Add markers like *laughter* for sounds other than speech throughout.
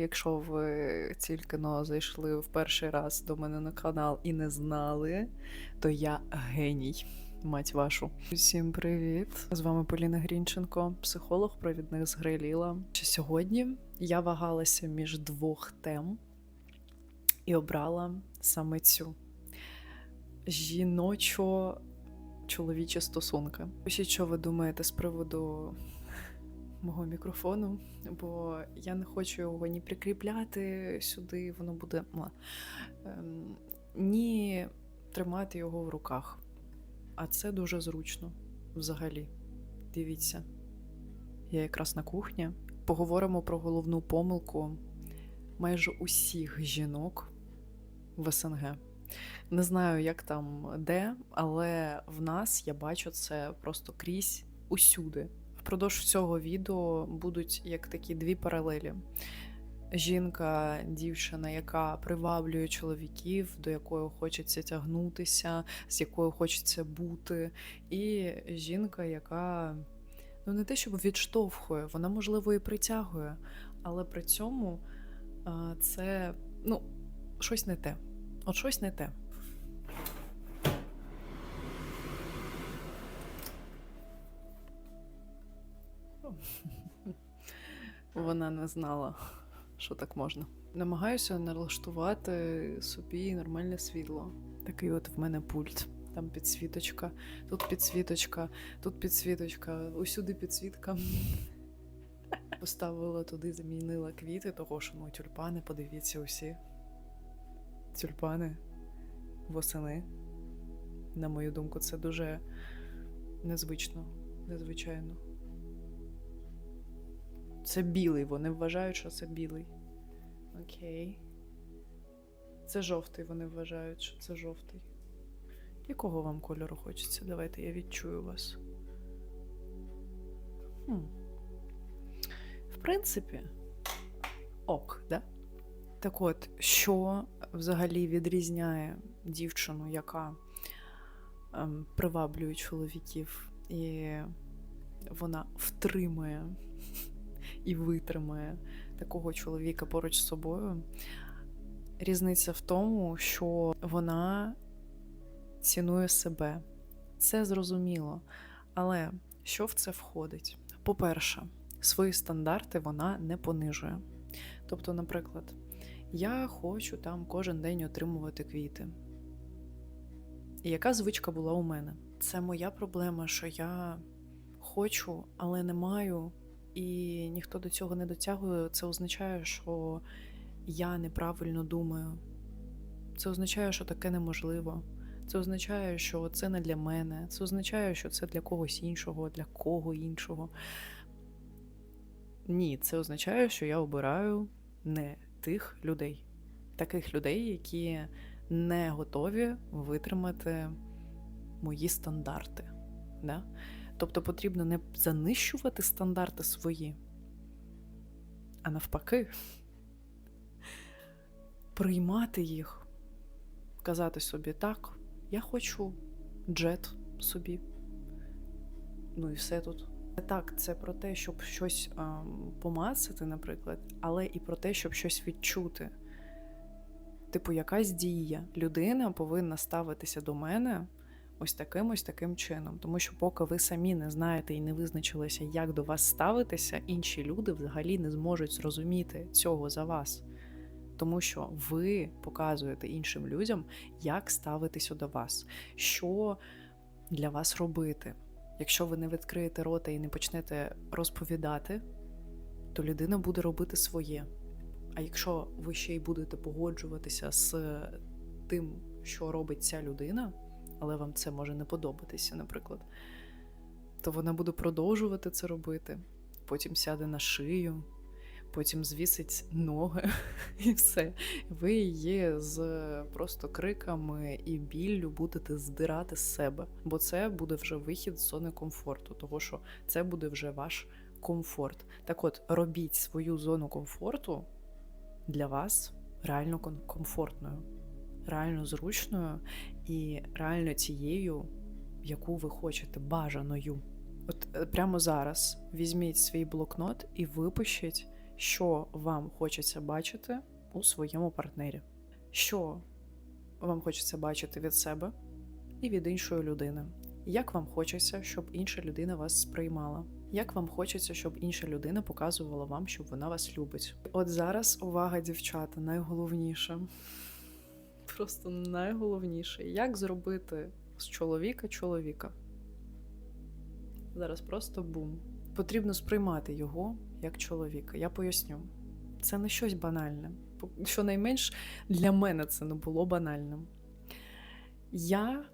Якщо ви тільки но зайшли в перший раз до мене на канал і не знали, то я геній. Мать вашу. Всім привіт! З вами Поліна Грінченко, психолог, провідник з Грайліла. Сьогодні я вагалася між двох тем і обрала саме цю жіночо-чоловічі стосунки. Пишіть, що ви думаєте з приводу мого мікрофону, бо я не хочу його ні прикріпляти сюди, воно буде ем, ні тримати його в руках. А це дуже зручно взагалі. Дивіться, я якраз на кухні. Поговоримо про головну помилку майже усіх жінок в СНГ. Не знаю, як там де, але в нас я бачу це просто крізь усюди. Впродовж всього відео будуть як такі дві паралелі. Жінка, дівчина, яка приваблює чоловіків, до якої хочеться тягнутися, з якою хочеться бути, і жінка, яка ну не те, щоб відштовхує, вона можливо і притягує, але при цьому це ну, щось не те. От щось не те. Вона не знала, що так можна. Намагаюся налаштувати собі нормальне світло. Такий от в мене пульт. Там підсвіточка, тут підсвіточка, тут підсвіточка, усюди підсвітка. *laughs* Поставила туди, замінила квіти, того що ну тюльпани, подивіться усі. Тюльпани восени. На мою думку, це дуже незвично, незвичайно. Це білий, вони вважають, що це білий. Окей. Це жовтий, вони вважають, що це жовтий. Якого вам кольору хочеться? Давайте я відчую вас. Хм. В принципі, ок, да? Так от, що взагалі відрізняє дівчину, яка ем, приваблює чоловіків, і вона втримує і витримає такого чоловіка поруч з собою. Різниця в тому, що вона цінує себе. Це зрозуміло. Але що в це входить? По-перше, свої стандарти вона не понижує. Тобто, наприклад, я хочу там кожен день отримувати квіти. І яка звичка була у мене? Це моя проблема, що я хочу, але не маю і ніхто до цього не дотягує, це означає, що я неправильно думаю. Це означає, що таке неможливо. Це означає, що це не для мене. Це означає, що це для когось іншого, для кого іншого. Ні, це означає, що я обираю не тих людей, таких людей, які не готові витримати мої стандарти. Да? Тобто потрібно не занищувати стандарти свої, а навпаки, приймати їх, казати собі так, я хочу джет собі. Ну і все тут. Так, це про те, щоб щось а, помацати, наприклад, але і про те, щоб щось відчути. Типу, якась дія. Людина повинна ставитися до мене ось таким ось таким чином. Тому що, поки ви самі не знаєте і не визначилися, як до вас ставитися, інші люди взагалі не зможуть зрозуміти цього за вас. Тому що ви показуєте іншим людям, як ставитися до вас, що для вас робити. Якщо ви не відкриєте рота і не почнете розповідати, то людина буде робити своє. А якщо ви ще й будете погоджуватися з тим, що робить ця людина, але вам це може не подобатися, наприклад, то вона буде продовжувати це робити, потім сяде на шию, потім звісить ноги *laughs* і все. Ви її з просто криками і біллю будете здирати з себе, бо це буде вже вихід з зони комфорту, того що це буде вже ваш комфорт. Так от, робіть свою зону комфорту для вас реально комфортною, реально зручною і реально тією, яку ви хочете, бажаною. От прямо зараз візьміть свій блокнот і випишіть, що вам хочеться бачити у своєму партнері, що вам хочеться бачити від себе і від іншої людини. Як вам хочеться, щоб інша людина вас сприймала? Як вам хочеться, щоб інша людина показувала вам, що вона вас любить? От зараз увага, дівчата, найголовніше. Просто найголовніше. Як зробити з чоловіка чоловіка? Зараз просто бум. Потрібно сприймати його як чоловіка. Я поясню. Це не щось банальне. Щонайменш для мене це не було банальним. Я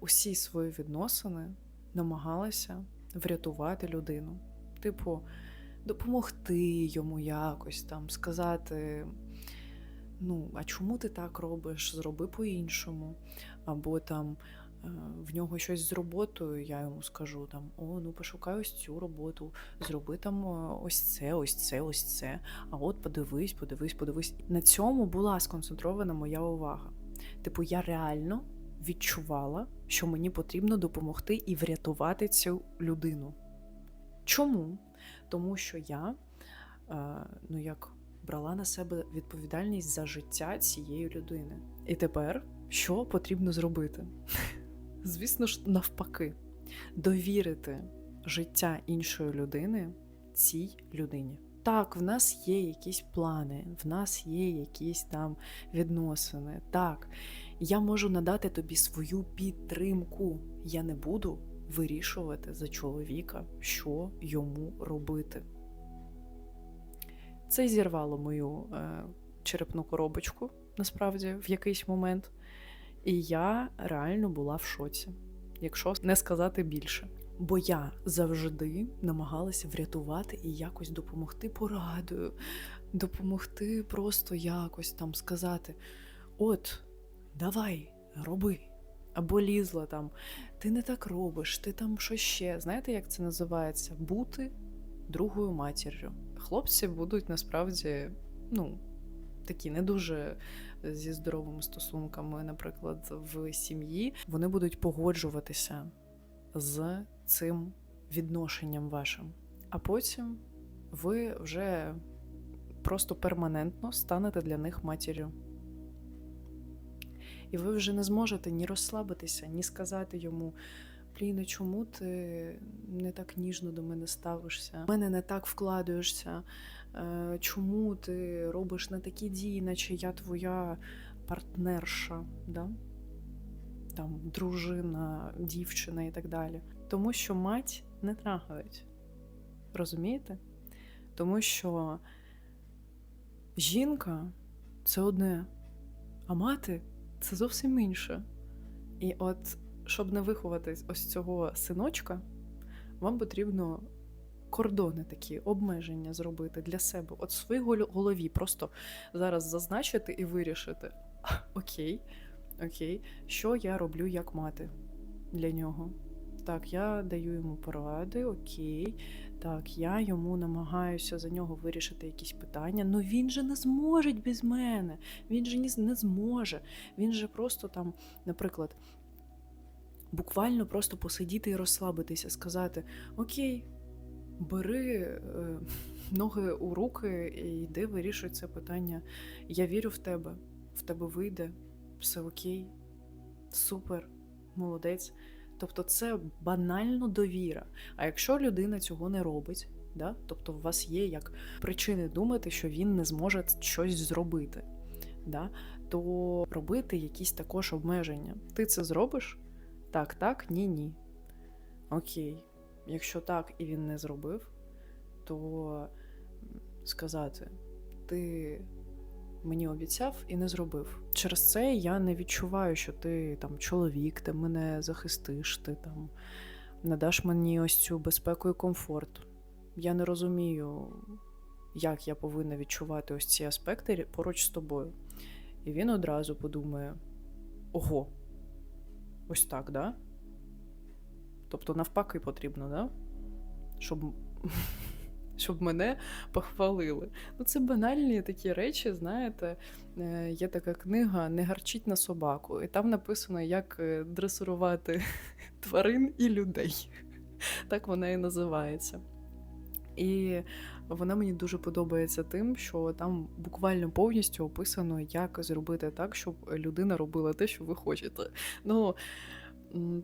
усі свої відносини намагалася врятувати людину. Типу, допомогти йому якось там, сказати: ну, а чому ти так робиш? Зроби по-іншому. Або там е, в нього щось з роботою, я йому скажу: там, о, ну пошукай ось цю роботу, зроби там е, ось це, ось це, ось це. А от подивись, подивись, подивись. На цьому була сконцентрована моя увага. Типу, я реально відчувала, що мені потрібно допомогти і врятувати цю людину. Чому? Тому що я е, ну як брала на себе відповідальність за життя цієї людини. І тепер що потрібно зробити? *laughs* Звісно ж, навпаки, довірити життя іншої людини цій людині. Так, в нас є якісь плани, в нас є якісь там відносини. Так, я можу надати тобі свою підтримку. Я не буду вирішувати за чоловіка, що йому робити. Це зірвало мою е, черепну коробочку, насправді, в якийсь момент. І я реально була в шоці, якщо не сказати більше. Бо я завжди намагалася врятувати і якось допомогти порадою, допомогти просто якось там сказати: от, давай, роби. Або лізла там, ти не так робиш, ти там що ще. Знаєте, як це називається? Бути другою матір'ю. Хлопці будуть насправді, ну, такі не дуже зі здоровими стосунками, наприклад, в сім'ї, вони будуть погоджуватися з цим відношенням вашим. А потім ви вже просто перманентно станете для них матір'ю. І ви вже не зможете ні розслабитися, ні сказати йому: Блін, чому ти не так ніжно до мене ставишся? В мене не так вкладаєшся. Е, чому ти робиш не такі дії, наче я твоя партнерша, да? там, дружина, дівчина і так далі. Тому що мать не трагають. Розумієте? Тому що жінка це одне, а мати це зовсім інше. І от, щоб не виховати ось цього синочка, вам потрібно кордони такі, обмеження зробити для себе. От в своїй голові просто зараз зазначити і вирішити: *laughs* окей, окей, що я роблю як мати для нього. Так, я даю йому поради, окей. Так, я йому намагаюся за нього вирішити якісь питання. Ну він же не зможе без мене. Він же не зможе. Він же просто там, наприклад, буквально просто посидіти і розслабитися, сказати: Окей, бери е, *laughs* ноги у руки і йди вирішуй це питання. Я вірю в тебе, в тебе вийде, все окей, супер, молодець. Тобто це банально довіра. А якщо людина цього не робить, да, тобто у вас є як причини думати, що він не зможе щось зробити, да, то робити якісь також обмеження. Ти це зробиш? Так, так, ні, ні. Окей. Якщо так і він не зробив, то сказати, ти мені обіцяв і не зробив. Через це я не відчуваю, що ти там чоловік, ти мене захистиш, ти там надаш мені ось цю безпеку і комфорт. Я не розумію, як я повинна відчувати ось ці аспекти поруч з тобою. І він одразу подумає: ого, ось так, да? Тобто, навпаки, потрібно, да? щоб *laughs* щоб мене похвалили. Ну, Це банальні такі речі, знаєте, е, є така книга Не гарчіть на собаку, і там написано, як е, дресирувати *laughs* тварин і людей. Так вона і називається. І вона мені дуже подобається тим, що там буквально повністю описано, як зробити так, щоб людина робила те, що ви хочете. Ну,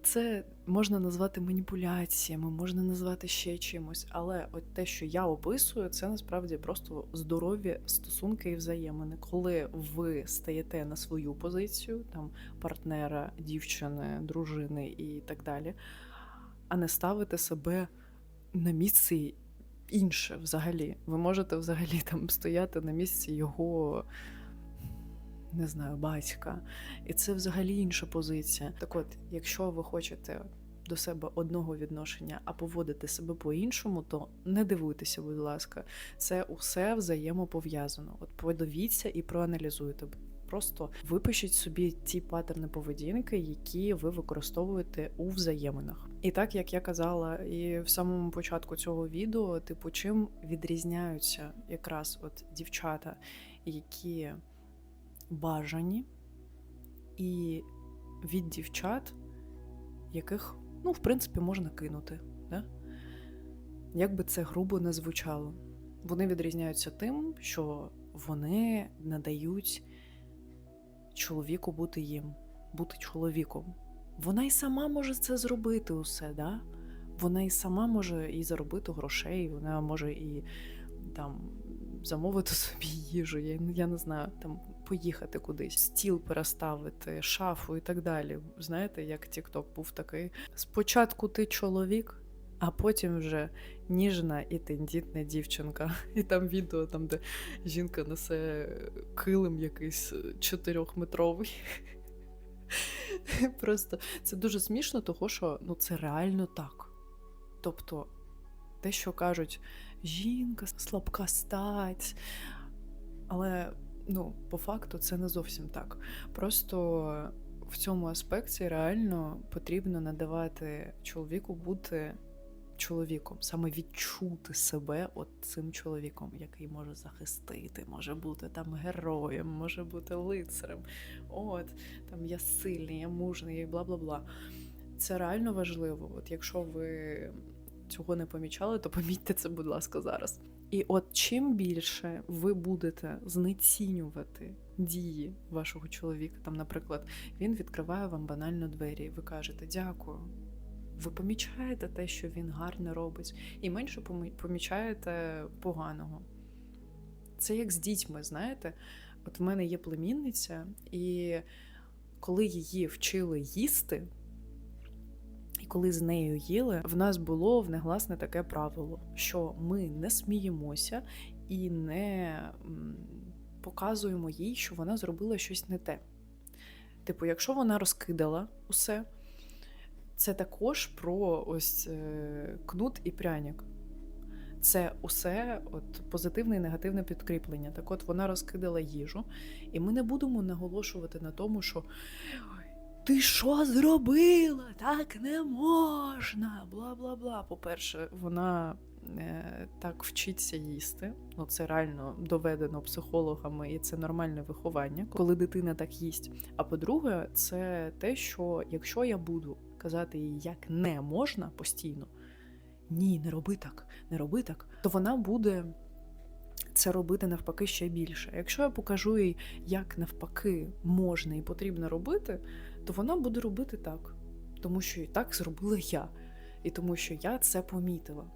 це можна назвати маніпуляціями, можна назвати ще чимось, але от те, що я описую, це насправді просто здорові стосунки і взаємини. Коли ви стаєте на свою позицію, там партнера, дівчини, дружини і так далі, а не ставите себе на місці інше взагалі. Ви можете взагалі *laughs* там стояти на місці його, не знаю, батька. І це взагалі інша позиція. Так от, якщо ви хочете до себе одного відношення, а поводити себе по-іншому, то не дивуйтеся, будь ласка, це усе взаємопов'язано. От подивіться і проаналізуйте. Просто випишіть собі ті паттерни поведінки, які ви використовуєте у взаєминах. І так як я казала, і в самому початку цього відео, типу, чим відрізняються якраз от дівчата, які бажані, і від дівчат, яких, ну, в принципі, можна кинути. Да? Як би це грубо не звучало. Вони відрізняються тим, що вони надають чоловіку бути їм, бути чоловіком. Вона й сама може це зробити усе, да? Вона і сама може і заробити грошей, вона може і там замовити собі їжу, я, я не знаю, там поїхати кудись, стіл переставити, шафу і так далі. Знаєте, як TikTok був такий. Спочатку ти чоловік, а потім вже ніжна і тендітна дівчинка. *laughs* І там відео, там, де жінка несе килим якийсь чотирьохметровий. *laughs* Просто це дуже смішно, того що ну, це реально так. Тобто, те, що кажуть, жінка, слабка стать. Але ну, по факту це не зовсім так. Просто в цьому аспекті реально потрібно надавати чоловіку бути чоловіком, саме відчути себе от цим чоловіком, який може захистити, може бути там героєм, може бути лицарем. От там я сильний, я мужний, бла бла бла. Це реально важливо. От якщо ви цього не помічали, то помітьте це, будь ласка, зараз. І от чим більше ви будете знецінювати дії вашого чоловіка, там, наприклад, він відкриває вам банально двері, і ви кажете дякую. Ви помічаєте те, що він гарне робить, і менше помічаєте поганого. Це як з дітьми, знаєте? От в мене є племінниця, і коли її вчили їсти, і коли з нею їли, в нас було в негласне таке правило, що ми не сміємося і не показуємо їй, що вона зробила щось не те. Типу, якщо вона розкидала усе це також про ось е, кнут і пряник. Це усе от позитивне і негативне підкріплення. Так от вона розкидала їжу, і ми не будемо наголошувати на тому, що ти що зробила? Так не можна. Бла бла бла. По-перше, вона е, так вчиться їсти. Ну, це реально доведено психологами, і це нормальне виховання, коли дитина так їсть. А по-друге, це те, що якщо я буду казати їй, як не можна постійно, ні, не роби так, не роби так, то вона буде це робити навпаки ще більше. Якщо я покажу їй, як навпаки можна і потрібно робити, то вона буде робити так, тому що і так зробила я, і тому що я це помітила.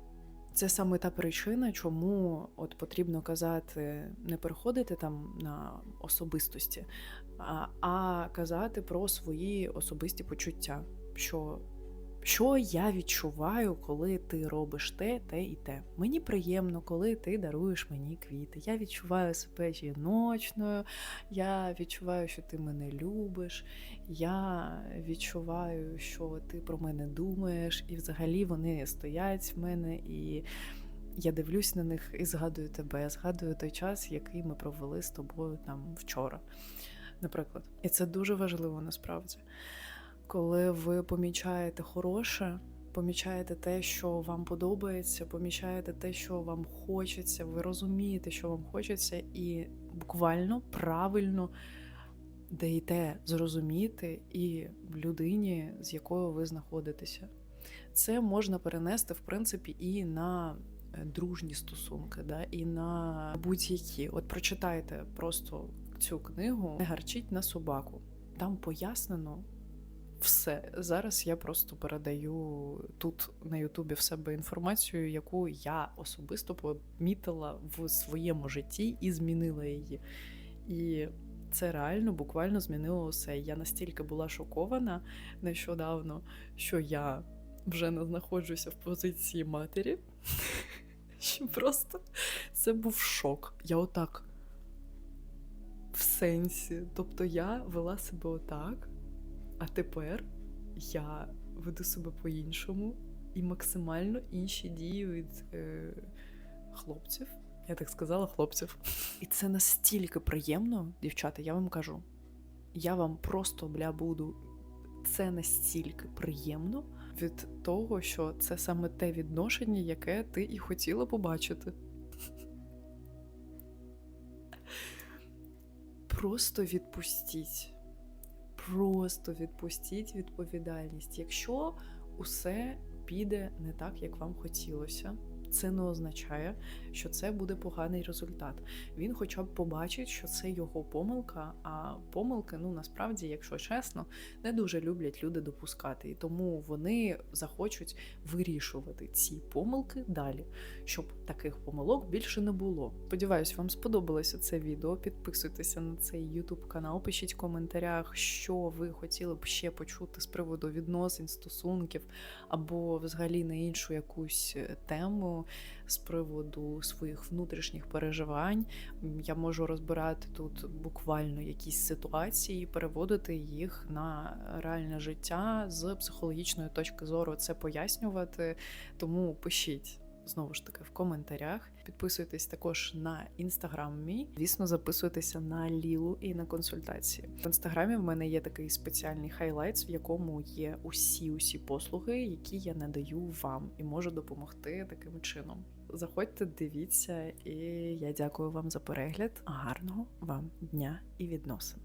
Це саме та причина, чому от потрібно казати, не переходити там на особистості, а, казати про свої особисті почуття що що я відчуваю, коли ти робиш те, те і те. Мені приємно, коли ти даруєш мені квіти. Я відчуваю себе жіночною, я відчуваю, що ти мене любиш, я відчуваю, що ти про мене думаєш, і взагалі вони стоять в мене і. Я дивлюсь на них і згадую тебе, згадую той час, який ми провели з тобою там вчора, наприклад. І це дуже важливо насправді коли ви помічаєте хороше, помічаєте те, що вам подобається, помічаєте те, що вам хочеться, ви розумієте, що вам хочеться, і буквально правильно даєте зрозуміти і людині, з якою ви знаходитеся. Це можна перенести, в принципі, і на е, дружні стосунки, да, і на будь-які. От прочитайте просто цю книгу Не гарчіть на собаку. Там пояснено все. Зараз я просто передаю тут на Ютубі в себе інформацію, яку я особисто помітила в своєму житті і змінила її. І це реально буквально змінило усе. Я настільки була шокована нещодавно, що я вже не знаходжуся в позиції матері. *laughs* Що просто це був шок. Я отак. В сенсі. Тобто я вела себе отак, а тепер я веду себе по-іншому і максимально інші дії від е, хлопців. Я так сказала, хлопців. І це настільки приємно, дівчата, я вам кажу. Я вам просто бля буду. Це настільки приємно від того, що це саме те відношення, яке ти і хотіла побачити. Просто відпустіть. Просто відпустіть відповідальність. Якщо усе піде не так, як вам хотілося, це не означає, що це буде поганий результат. Він хоча б побачить, що це його помилка, а помилки, ну насправді, якщо чесно, не дуже люблять люди допускати. І тому вони захочуть вирішувати ці помилки далі, щоб таких помилок більше не було. Сподіваюсь, вам сподобалося це відео. Підписуйтеся на цей YouTube канал, пишіть в коментарях, що ви хотіли б ще почути з приводу відносин, стосунків або взагалі на іншу якусь е, тему з приводу своїх внутрішніх переживань. Я можу розбирати тут буквально якісь ситуації, переводити їх на реальне життя з психологічної точки зору, це пояснювати. Тому пишіть. Знову ж таки, в коментарях підписуйтесь також на інстаграм мій. Звісно, записуйтеся на Лілу і на консультації. В інстаграмі в мене є такий спеціальний хайлайтс, в якому є усі усі послуги, які я надаю вам, і можу допомогти таким чином. Заходьте, дивіться, і я дякую вам за перегляд. Гарного вам дня і відносин.